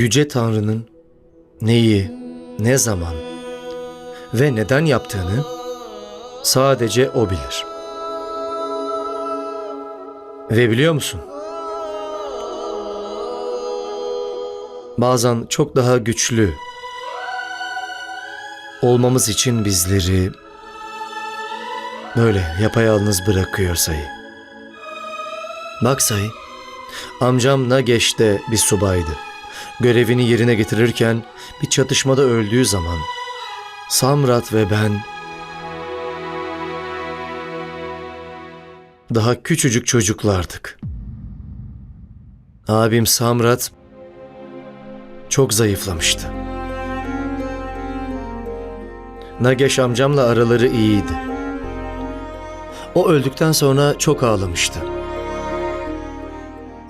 Yüce Tanrı'nın neyi, ne zaman ve neden yaptığını sadece O bilir. Ve biliyor musun? Bazen çok daha güçlü olmamız için bizleri böyle yapayalnız bırakıyor sayı. Bak sayı, amcam Nageş'te bir subaydı. Görevini yerine getirirken bir çatışmada öldüğü zaman Samrat ve ben daha küçücük çocuklardık. Abim Samrat çok zayıflamıştı. Nageş amcamla araları iyiydi. O öldükten sonra çok ağlamıştı.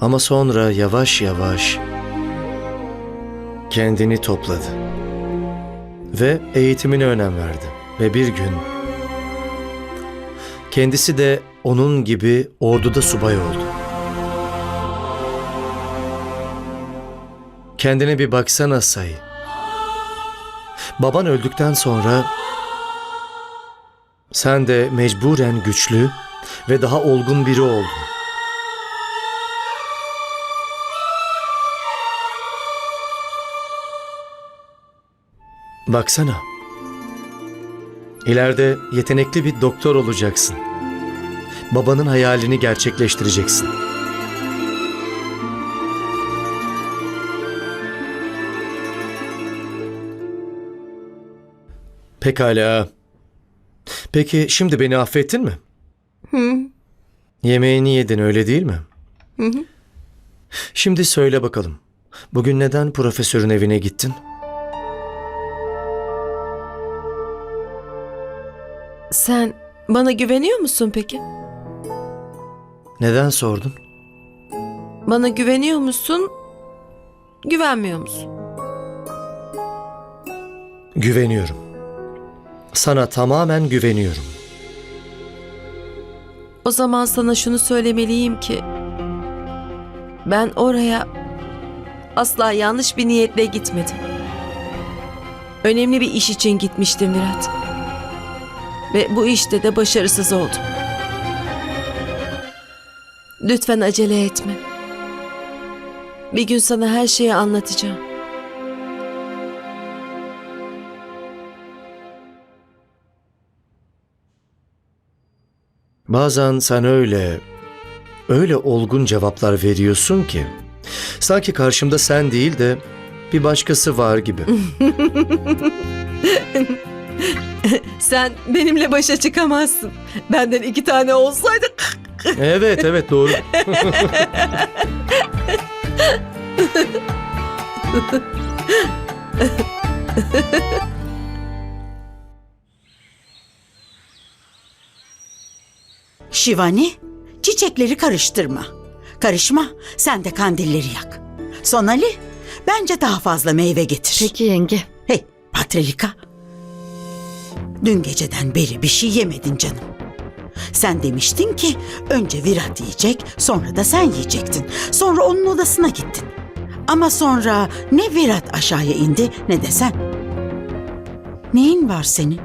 Ama sonra yavaş yavaş kendini topladı. Ve eğitimine önem verdi. Ve bir gün kendisi de onun gibi orduda subay oldu. Kendine bir baksana say. Baban öldükten sonra sen de mecburen güçlü ve daha olgun biri oldun. Baksana. İleride yetenekli bir doktor olacaksın. Babanın hayalini gerçekleştireceksin. Pekala. Peki şimdi beni affettin mi? Hı. Yemeğini yedin öyle değil mi? Hı hı. Şimdi söyle bakalım. Bugün neden profesörün evine gittin? Sen bana güveniyor musun peki? Neden sordun? Bana güveniyor musun? Güvenmiyor musun? Güveniyorum. Sana tamamen güveniyorum. O zaman sana şunu söylemeliyim ki ben oraya asla yanlış bir niyetle gitmedim. Önemli bir iş için gitmiştim Virat. Ve bu işte de başarısız oldum. Lütfen acele etme. Bir gün sana her şeyi anlatacağım. Bazen sen öyle, öyle olgun cevaplar veriyorsun ki sanki karşımda sen değil de bir başkası var gibi. Sen benimle başa çıkamazsın. Benden iki tane olsaydı evet evet doğru. Şivani, çiçekleri karıştırma. Karışma, sen de kandilleri yak. Sonali, bence daha fazla meyve getir. Peki yenge. Hey, Patrilika. Dün geceden beri bir şey yemedin canım. Sen demiştin ki önce Virat yiyecek, sonra da sen yiyecektin. Sonra onun odasına gittin. Ama sonra ne Virat aşağıya indi ne de sen. Neyin var senin?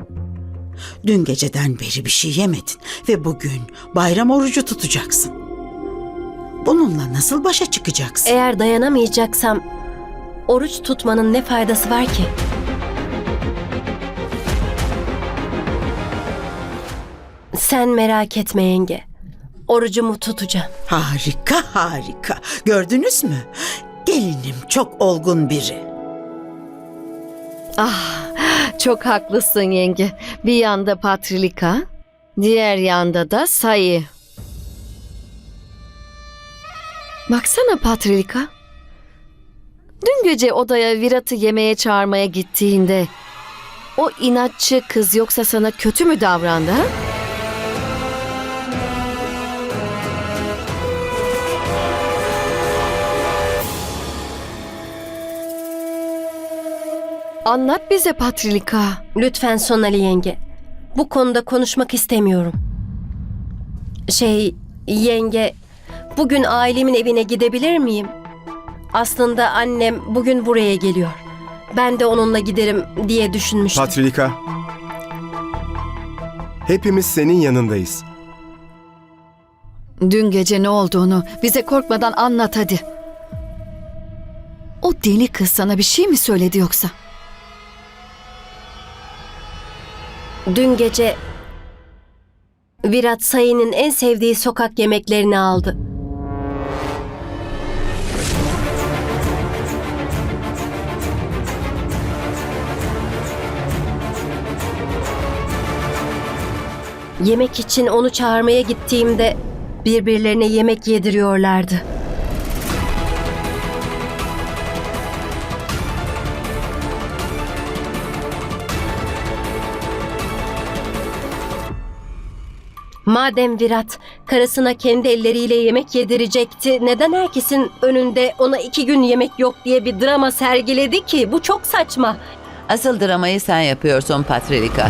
Dün geceden beri bir şey yemedin ve bugün bayram orucu tutacaksın. Bununla nasıl başa çıkacaksın? Eğer dayanamayacaksam oruç tutmanın ne faydası var ki? Sen merak etme yenge. Orucumu tutacağım. Harika harika. Gördünüz mü? Gelinim çok olgun biri. Çok haklısın yenge. Bir yanda Patrilika, diğer yanda da Sayı. Baksana Patrilika. Dün gece odaya Virat'ı yemeğe çağırmaya gittiğinde o inatçı kız yoksa sana kötü mü davrandı ha? Anlat bize Patrilika. Lütfen Sonali yenge. Bu konuda konuşmak istemiyorum. Şey, yenge, bugün ailemin evine gidebilir miyim? Aslında annem bugün buraya geliyor. Ben de onunla giderim diye düşünmüştüm. Patrilika. Hepimiz senin yanındayız. Dün gece ne olduğunu bize korkmadan anlat hadi. O deli kız sana bir şey mi söyledi yoksa? Dün gece Virat Sayı'nın en sevdiği sokak yemeklerini aldı. Yemek için onu çağırmaya gittiğimde birbirlerine yemek yediriyorlardı. Madem Virat karısına kendi elleriyle yemek yedirecekti, neden herkesin önünde ona iki gün yemek yok diye bir drama sergiledi ki? Bu çok saçma. Asıl dramayı sen yapıyorsun Patrilika.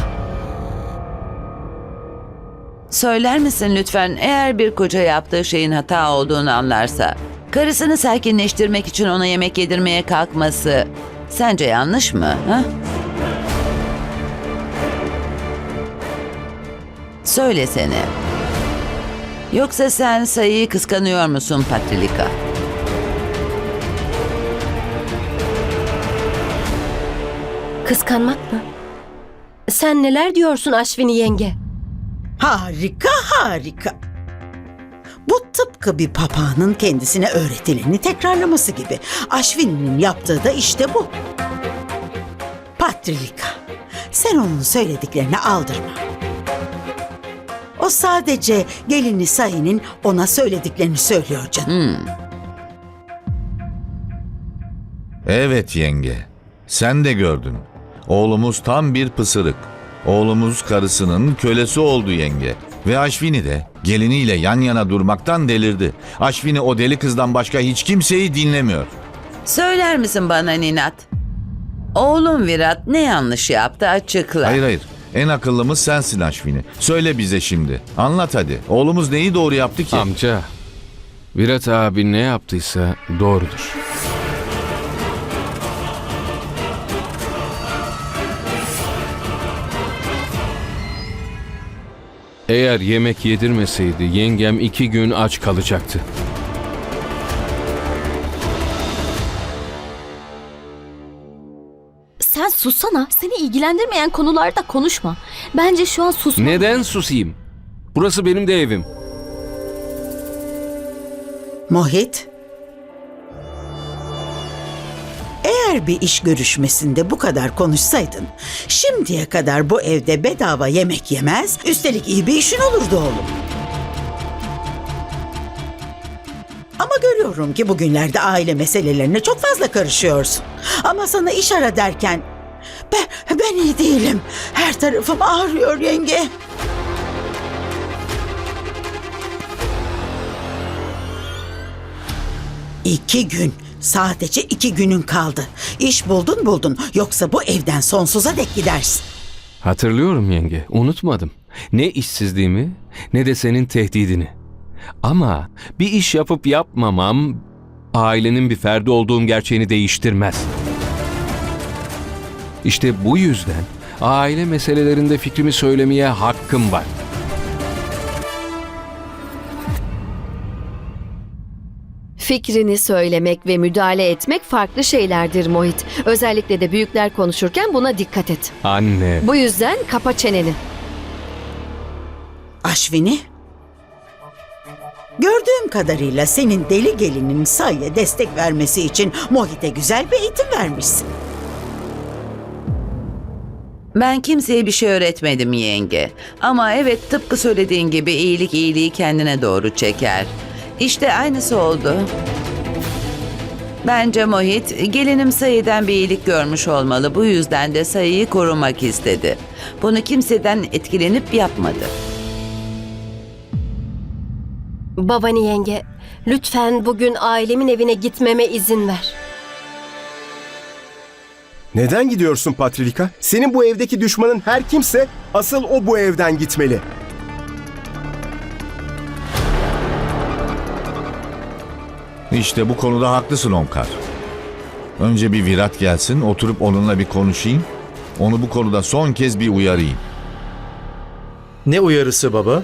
Söyler misin lütfen eğer bir koca yaptığı şeyin hata olduğunu anlarsa, karısını sakinleştirmek için ona yemek yedirmeye kalkması sence yanlış mı? Ha? Söylesene. Yoksa sen sayıyı kıskanıyor musun Patrilika? Kıskanmak mı? Sen neler diyorsun Aşvini yenge? Harika harika. Bu tıpkı bir papağanın kendisine öğretileni tekrarlaması gibi. Aşvini'nin yaptığı da işte bu. Patrilika, sen onun söylediklerini aldırma. O sadece gelini Sayı'nın ona söylediklerini söylüyor canım. Evet yenge. Sen de gördün. Oğlumuz tam bir pısırık. Oğlumuz karısının kölesi oldu yenge. Ve Aşvini de geliniyle yan yana durmaktan delirdi. Aşvini o deli kızdan başka hiç kimseyi dinlemiyor. Söyler misin bana Ninat? Oğlum Virat ne yanlış yaptı açıkla. Hayır hayır. En akıllımız sensin Aşvini. Söyle bize şimdi. Anlat hadi. Oğlumuz neyi doğru yaptı ki? Amca, Virat abi ne yaptıysa doğrudur. Eğer yemek yedirmeseydi yengem iki gün aç kalacaktı. Sussana. Seni ilgilendirmeyen konularda konuşma. Bence şu an susma. Neden susayım? Burası benim de evim. Mohit. Eğer bir iş görüşmesinde bu kadar konuşsaydın, şimdiye kadar bu evde bedava yemek yemez, üstelik iyi bir işin olurdu oğlum. Ama görüyorum ki bugünlerde aile meselelerine çok fazla karışıyorsun. Ama sana iş ara derken, ben, ben iyi değilim. Her tarafım ağrıyor yenge. İki gün. Sadece iki günün kaldı. İş buldun buldun. Yoksa bu evden sonsuza dek gidersin. Hatırlıyorum yenge, unutmadım. Ne işsizliğimi ne de senin tehdidini. Ama bir iş yapıp yapmamam ailenin bir ferdi olduğum gerçeğini değiştirmez. İşte bu yüzden aile meselelerinde fikrimi söylemeye hakkım var. Fikrini söylemek ve müdahale etmek farklı şeylerdir Mohit. Özellikle de büyükler konuşurken buna dikkat et. Anne, Bu yüzden kapa çeneni. Aşvini? Gördüğüm kadarıyla senin deli gelinin sayıya destek vermesi için Mohit'e güzel bir eğitim vermişsin. Ben kimseye bir şey öğretmedim yenge. Ama evet tıpkı söylediğin gibi iyilik iyiliği kendine doğru çeker. İşte aynısı oldu. Bence Mohit gelinim sayıdan bir iyilik görmüş olmalı. Bu yüzden de sayıyı korumak istedi. Bunu kimseden etkilenip yapmadı. Babani yenge, lütfen bugün ailemin evine gitmeme izin ver. Neden gidiyorsun Patrilika? Senin bu evdeki düşmanın her kimse asıl o bu evden gitmeli. İşte bu konuda haklısın Omkar. Önce bir Virat gelsin, oturup onunla bir konuşayım. Onu bu konuda son kez bir uyarayım. Ne uyarısı baba?